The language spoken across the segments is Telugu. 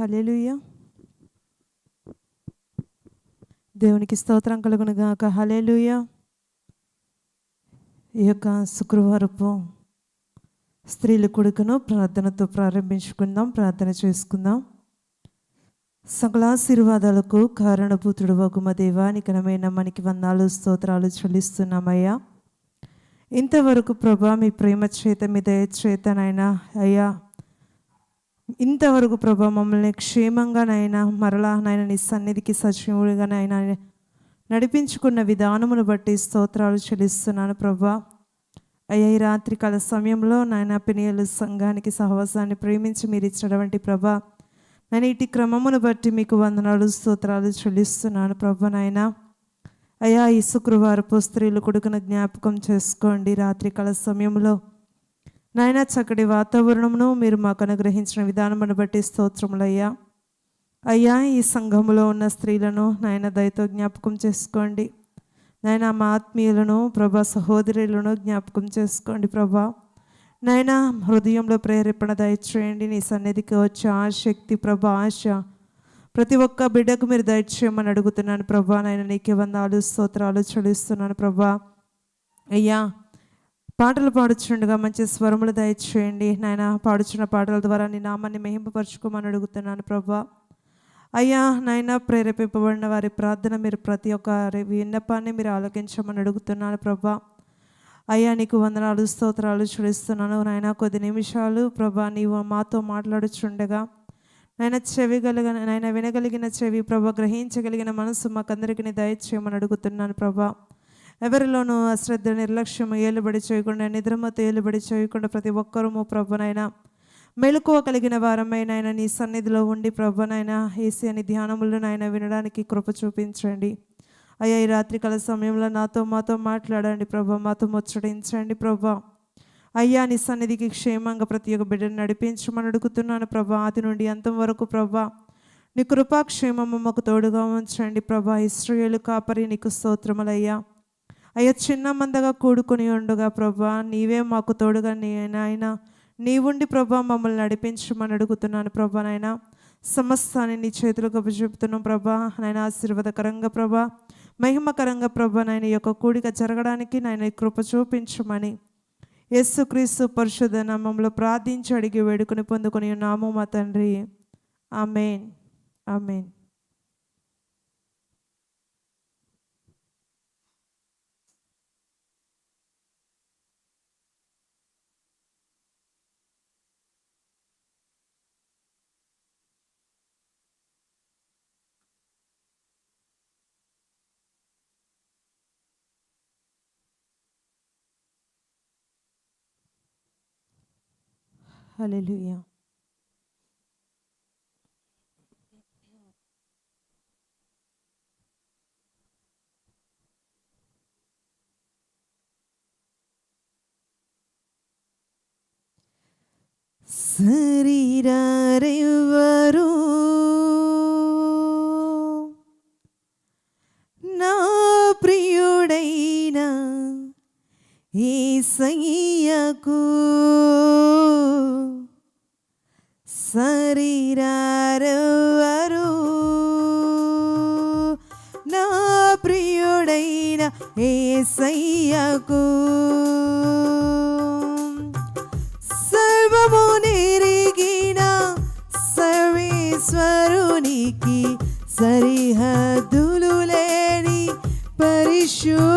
హల్లెలూయా దేవునికి స్తోత్రం కలుగును గాక. లూయ ఈ యొక్క శుక్రవారపు స్త్రీల కొడుకును ప్రార్థనతో ప్రారంభించుకుందాం ప్రార్థన చేసుకుందాం. సకలాశీర్వాదాలకు కారణభూతుడు వగుమ దేవానికి మనకి వందాలు స్తోత్రాలు చెల్లిస్తున్నామయ్యా. ఇంతవరకు ప్రభా మీ ప్రేమ చేత మీ దయ అయ్యా ఇంతవరకు ప్రభా మమ్మల్ని క్షేమంగానైనా మరలా నాయన నీ సన్నిధికి సజీవుడిగానైనా నడిపించుకున్న విధానమును బట్టి స్తోత్రాలు చెల్లిస్తున్నాను ప్రభా. అయ్యా ఈ రాత్రికాల సమయంలో నాయన పినియలు సంఘానికి సహవాసాన్ని ప్రేమించి మీరు ఇచ్చినటువంటి ప్రభా నేను ఇటు క్రమమును బట్టి మీకు వందనాలు స్తోత్రాలు చెల్లిస్తున్నాను ప్రభా నాయన. అయ్యా ఈ శుక్రవారపు స్త్రీలు కొడుకున జ్ఞాపకం చేసుకోండి. రాత్రికాల సమయంలో నాయన చక్కటి వాతావరణమును మీరు మాకు అనుగ్రహించిన విధానమును బట్టి స్తోత్రములయ్యా. అయ్యా ఈ సంఘములో ఉన్న స్త్రీలను నాయన దయతో జ్ఞాపకం చేసుకోండి. నాయన మా ఆత్మీయులను ప్రభా సహోదరులను జ్ఞాపకం చేసుకోండి ప్రభా. నాయన హృదయంలో ప్రేరేపణ దయచేయండి. నీ సన్నిధికి వచ్చే ఆశక్తి ప్రభా ఆశ. ప్రతి ఒక్క బిడ్డకు మీరు దయచేయమని అడుగుతున్నాను ప్రభా. నాయన నీకే వందాలు స్తోత్రాలు చెల్లిస్తున్నాను ప్రభా. అయ్యా పాటలు పాడుచుండగా మంచి స్వరములు దయచేయండి. నాయన పాడుచున్న పాటల ద్వారా నీ నామాన్ని మహింపపరచుకోమని అడుగుతున్నాను ప్రభా. అయ్యా నాయన ప్రేరేపింపబడిన వారి ప్రార్థన మీరు ప్రతి ఒక్క విన్నపాన్ని మీరు ఆలోకించమని అడుగుతున్నాను ప్రభా. అయ్యా నీకు వందనాలు స్తోత్రాలు చూడిస్తున్నాను నాయన. కొద్ది నిమిషాలు ప్రభా నీవు మాతో మాట్లాడుచుండగా నాయన చెవి కలిగిన నాయన వినగలిగిన చెవి ప్రభా గ్రహించగలిగిన మనసు మాకందరికీ దయచేయమని అడుగుతున్నాను ప్రభా. ఎవరిలోనూ అశ్రద్ధ నిర్లక్ష్యం ఏలుబడి చేయకుండా నిద్రమతో ఏలుబడి చేయకుండా ప్రతి ఒక్కరూ ప్రభునైనా. మెలకువ కలిగిన వారమైనా నీ సన్నిధిలో ఉండి ప్రభునైనా ఏసీ అని ధ్యానములను నాయన వినడానికి కృప చూపించండి. అయ్యా ఈ రాత్రికాల సమయంలో నాతో మాతో మాట్లాడండి ప్రభా మాతో ముచ్చటించండి ప్రభా. అయ్యా నీ సన్నిధికి క్షేమంగా ప్రతి ఒక్క బిడ్డను నడిపించమని అడుగుతున్నాను ప్రభా. ఆది నుండి అంతం వరకు ప్రభా నీ కృపాక్షేమము మాకు తోడుగా ఉంచండి ప్రభా. ఇస్రాయేలు కాపరి నీకు స్తోత్రములయ్యా. అయ్యా చిన్న మందగా కూడుకుని ఉండగా ప్రభా. నీవే మాకు తోడుగా నీ నాయన. నీవుండి ప్రభా మమ్మల్ని నడిపించమని అడుగుతున్నాను ప్రభా నాయన. సమస్తాన్ని నీ చేతులకు చెబుతున్నాం ప్రభా. నాయన ఆశీర్వాదకరంగా ప్రభా. మహిమకరంగా ప్రభా నాయన యొక్క కూడిక జరగడానికి నాయన కృప చూపించమని. యేసుక్రీస్తు పరిశుద్ధ నామంలో ప్రార్థించి అడిగి వేడుకొని పొందుకొని నామం మా తండ్రి. ఆమెన్. ఆమెన్. హల్లెలూయా శరీరెవరు నా ప్రియుడైన ఏసయ్యకు ఏసయ్యకు సర్వము నెరిగిన సర్వేశ్వరునికి సరిహద్దులు లేని పరిశుద్ధునికి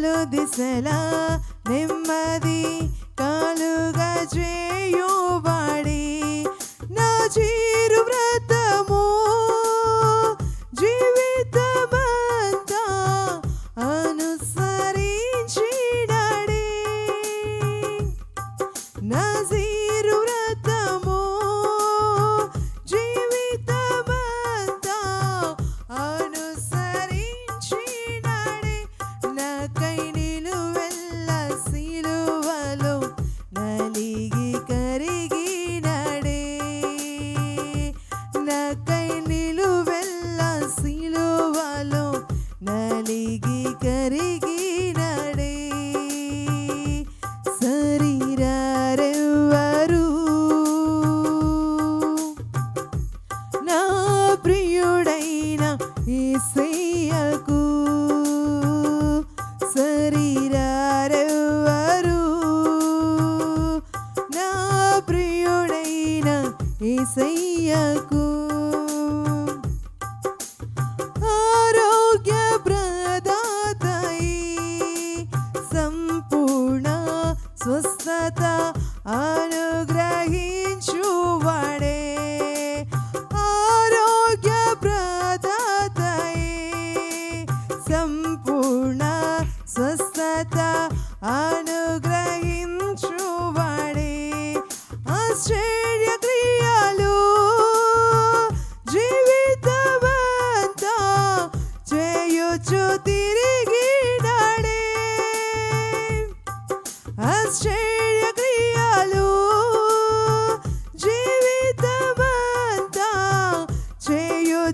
దిశలు దిశలా నెమ్మది కాలుగా చేయుబడి నా చీరు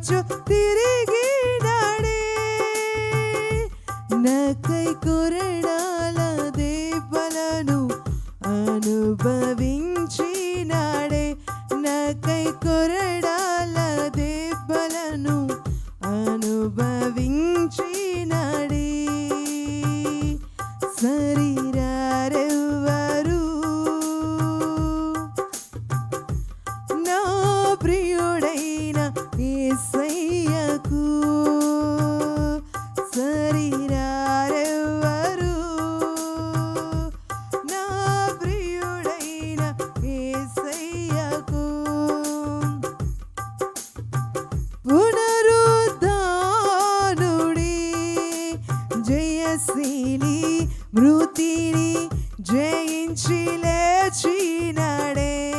just the యశీని మృతిని జయించి లేచినడే.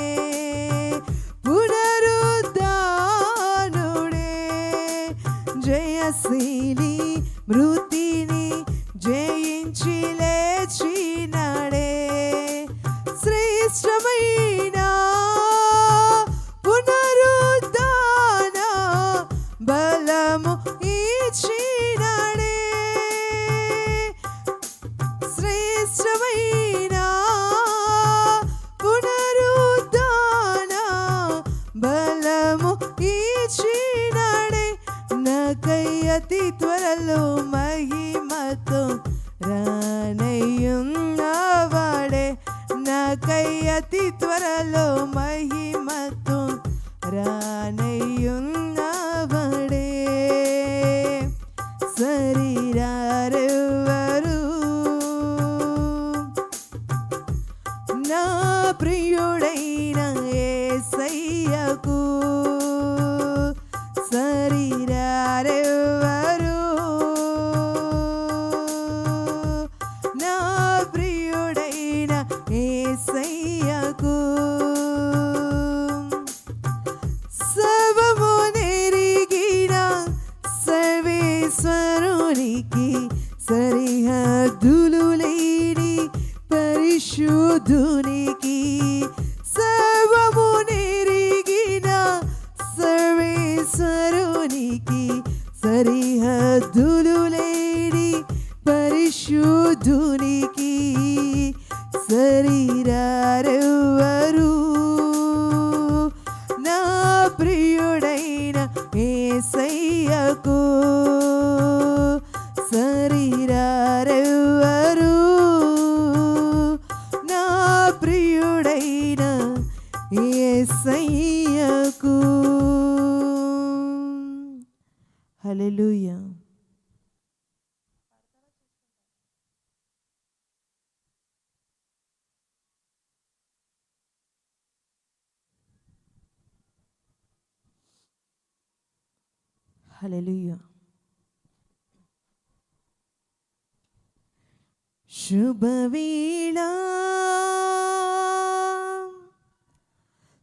Shubhavilam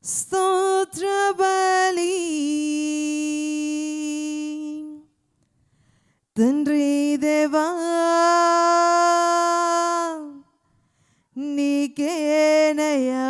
Stotrabali Tandri Deva Nikenayam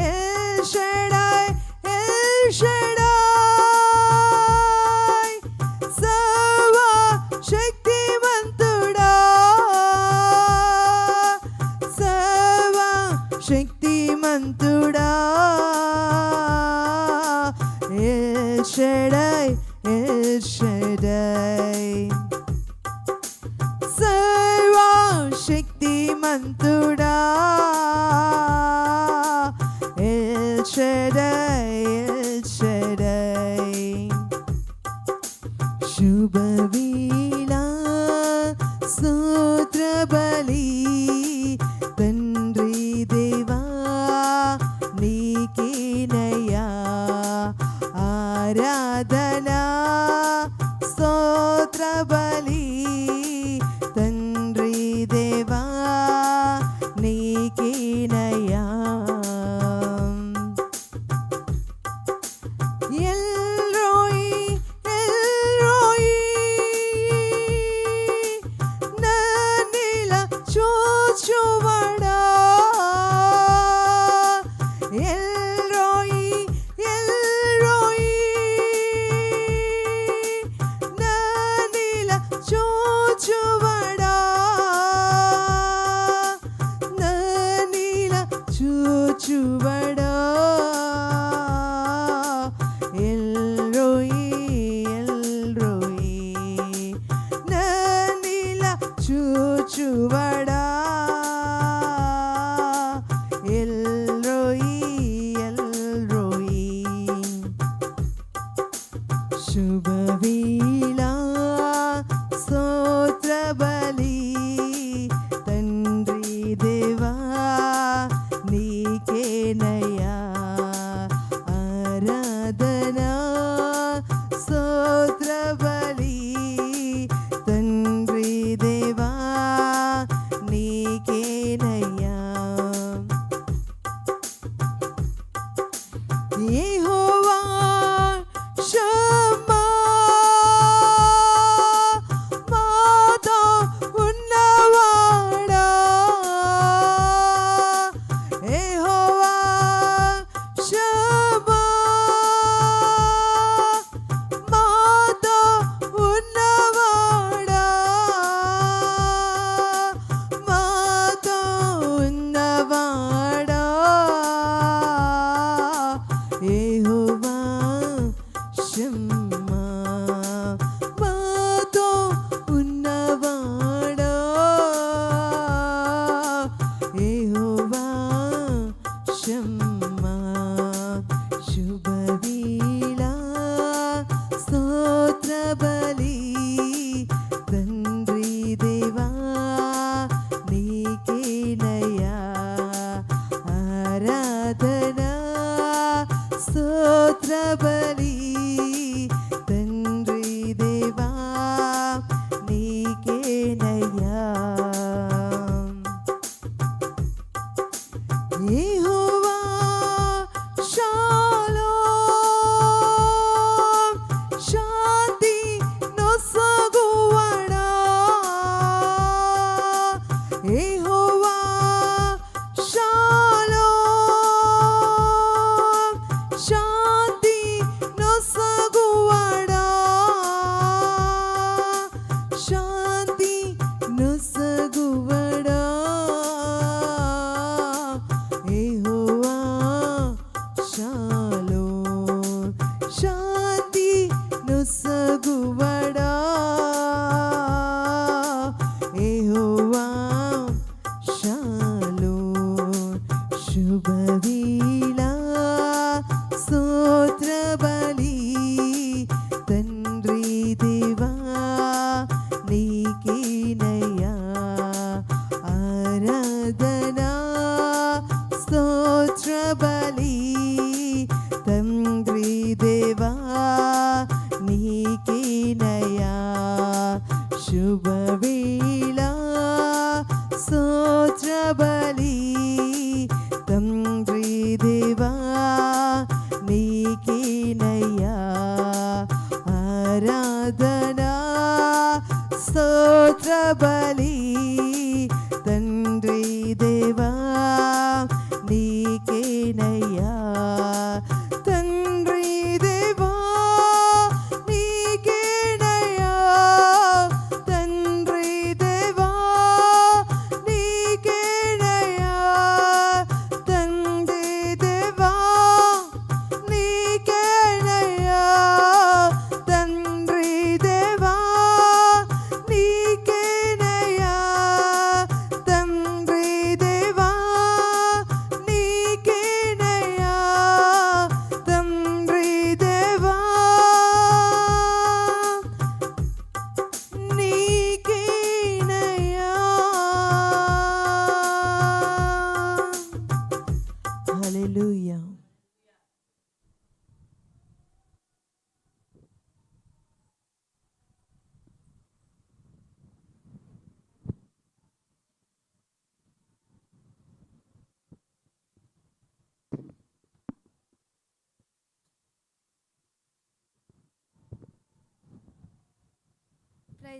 el Shaddai, el Shaddai. ശുഭവീ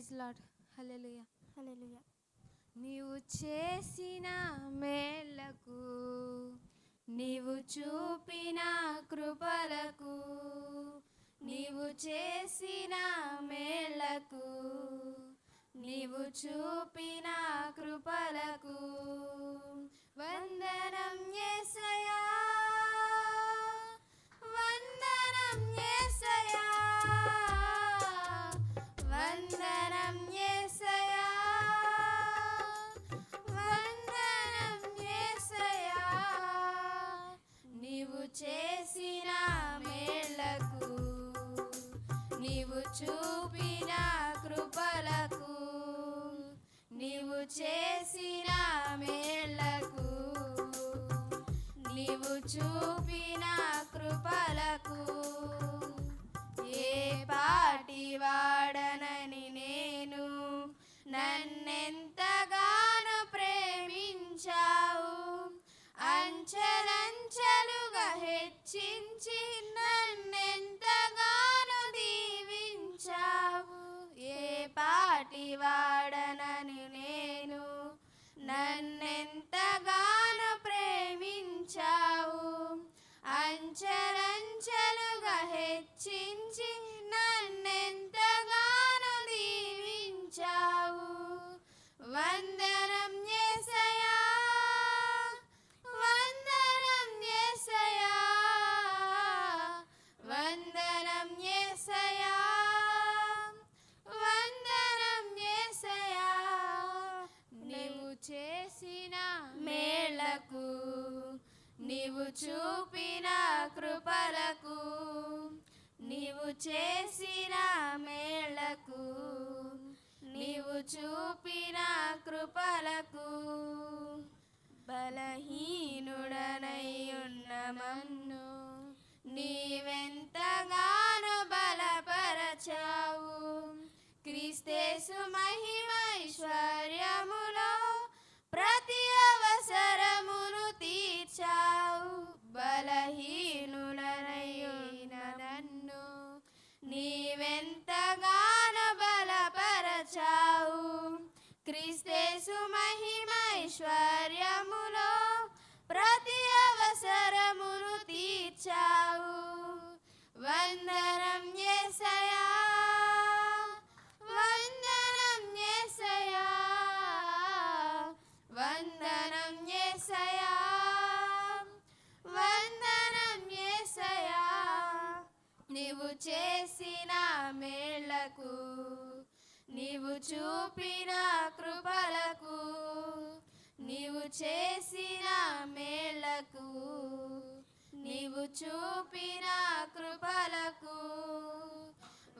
ప్రైజ్ లాడ్. హలెలుయ హలెలుయ నీవు చేసిన మేళ్ళకు నీవు చూపిన కృపలకు నీవు చేసిన మేళ్ళకు నీవు చూపిన కృపలకు వందనం ఎసయా చూపిన కృపలకు నీవు చేసిన మేళ్ళకు నీవు చూపిన కృపలకు ఏ పాటి వాడనని నేను నన్నెంతగానో ప్రేమించావు. అంచలంచలుగా హెచ్చించినా ติวา చూపిన కృపలకు నీవు చేసిన మేళకు నీవు చూపిన కృపలకు బలహీనుడనై ఉన్న మన్ను నీవే క్రీస్తేసు మహిమైశ్వర్యములో ప్రతి అవసరమును తీర్చావు. వందనం యేసయ్యా వందనం యేసయ్యా వందనం యేసయ్యా వందనం యేసయ్యా. నీవు చేసిన మేళ్ళకు నీవు చూపిన కృపలకు నీవు చేసిన మేళ్ళకు నీవు చూపిన కృపలకు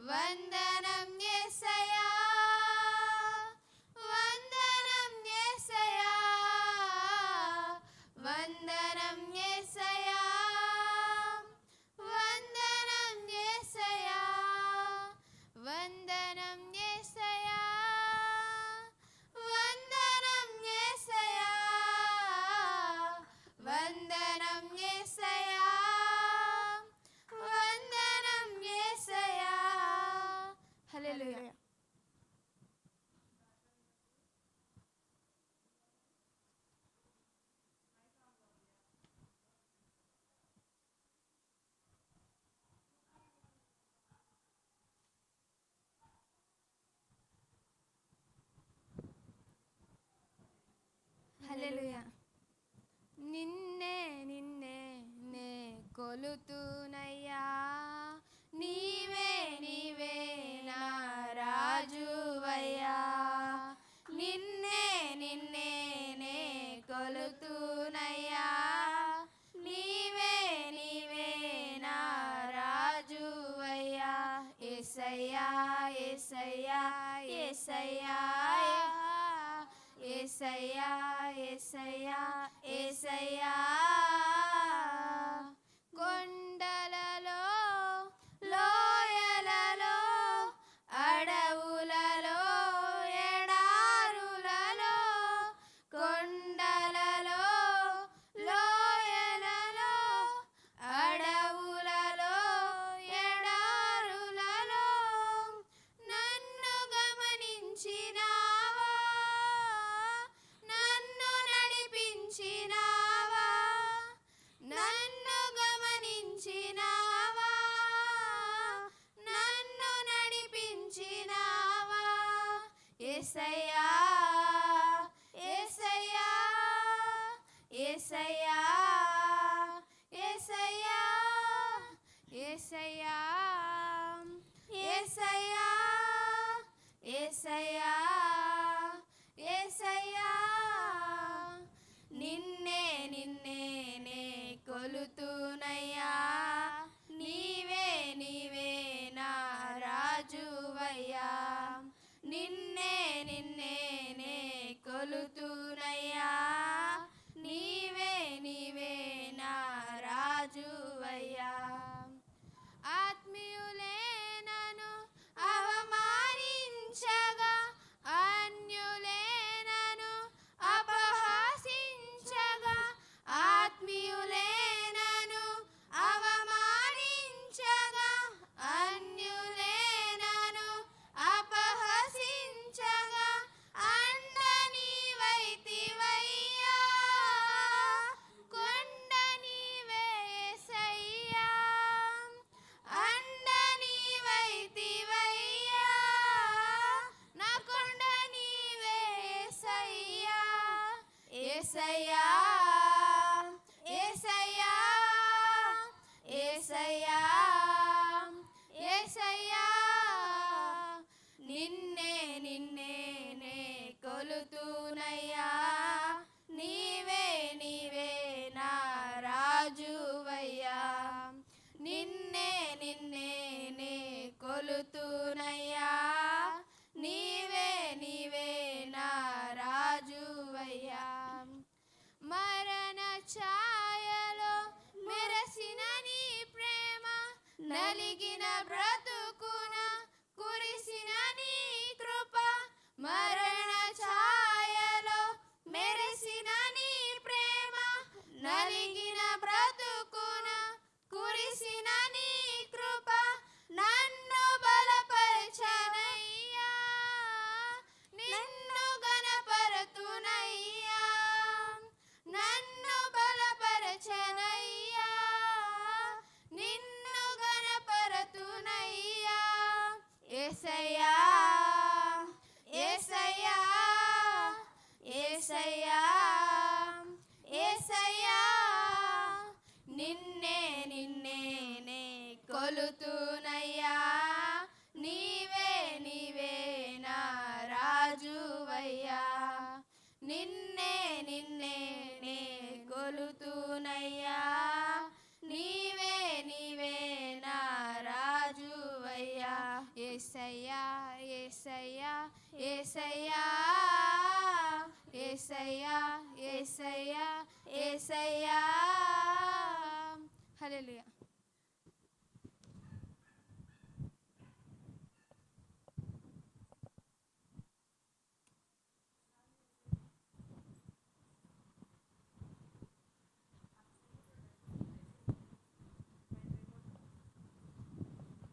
వందనం యేసయ్యా Aleluya. say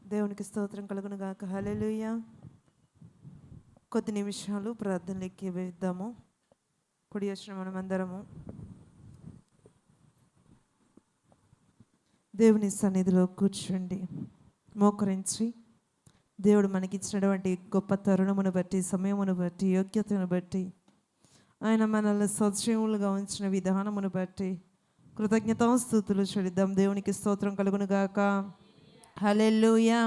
దేవునికి స్తోత్రం కలుగును గాక. హల్లెలూయ. కొద్ది నిమిషాలు ప్రార్థనలకి వేద్దాము. కుడి వచ్చిన మనమందరము. దేవుని సన్నిధిలో కూర్చోండి. మోకరించి దేవుడు మనకిచ్చినటువంటి గొప్ప తరుణమును బట్టి సమయమును బట్టి యోగ్యతను బట్టి ఆయన మనల్ని సజీవులుగా ఉంచిన విధానమును బట్టి కృతజ్ఞతాస్థుతులు చెల్లిద్దాం. దేవునికి స్తోత్రం కలుగును గాక. హల్లెలూయా.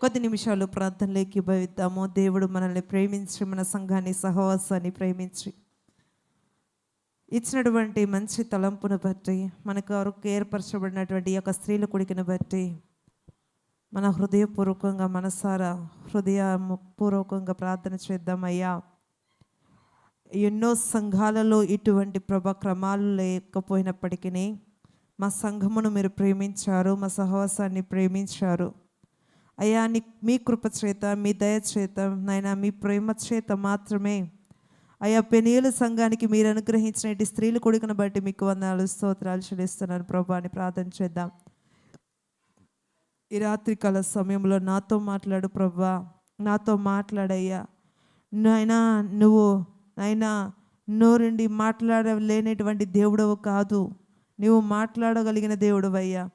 కొద్ది నిమిషాలు ప్రార్థనలోకి భవిద్దాము. దేవుడు మనల్ని ప్రేమించి మన సంఘాన్ని సహవాసాన్ని ప్రేమించి ఇచ్చినటువంటి మంచి తలంపును బట్టి మనకు వరకు ఏర్పరచబడినటువంటి ఒక యొక్క స్త్రీల కొడుకుని బట్టి మన హృదయపూర్వకంగా మనసారా హృదయ పూర్వకంగా ప్రార్థన చేద్దామయ్యా ఎన్నో సంఘాలలో ఇటువంటి ప్రభ క్రమాలు లేకపోయినప్పటికీ మా సంఘమును మీరు ప్రేమించారు మా సహవాసాన్ని ప్రేమించారు. అయ్యా నీ మీ కృపచేత మీ దయచేత నాయన మీ ప్రేమ చేత మాత్రమే. అయ్యా పెనియలు సంఘానికి మీరు అనుగ్రహించిన స్త్రీలు కొడుకును బట్టి మీకు వందనాలు స్తోత్రాలు చెల్లిస్తున్నాను. ప్రభా అని ప్రార్థన చేద్దాం. ఈ రాత్రికాల సమయంలో నాతో మాట్లాడు ప్రభా నాతో మాట్లాడయ్యా. నాయనా నువ్వు నాయనా నోరుండి మాట్లాడలేనటువంటి దేవుడవు కాదు. నువ్వు మాట్లాడగలిగిన దేవుడవయ్యా.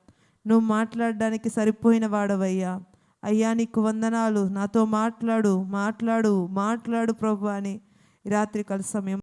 నువ్వు మాట్లాడడానికి సరిపోయిన వాడవయ్యా. అయ్యా నీకు వందనాలు. నాతో మాట్లాడు మాట్లాడు మాట్లాడు ప్రభు అని రాత్రి రాత్రికాల సమయం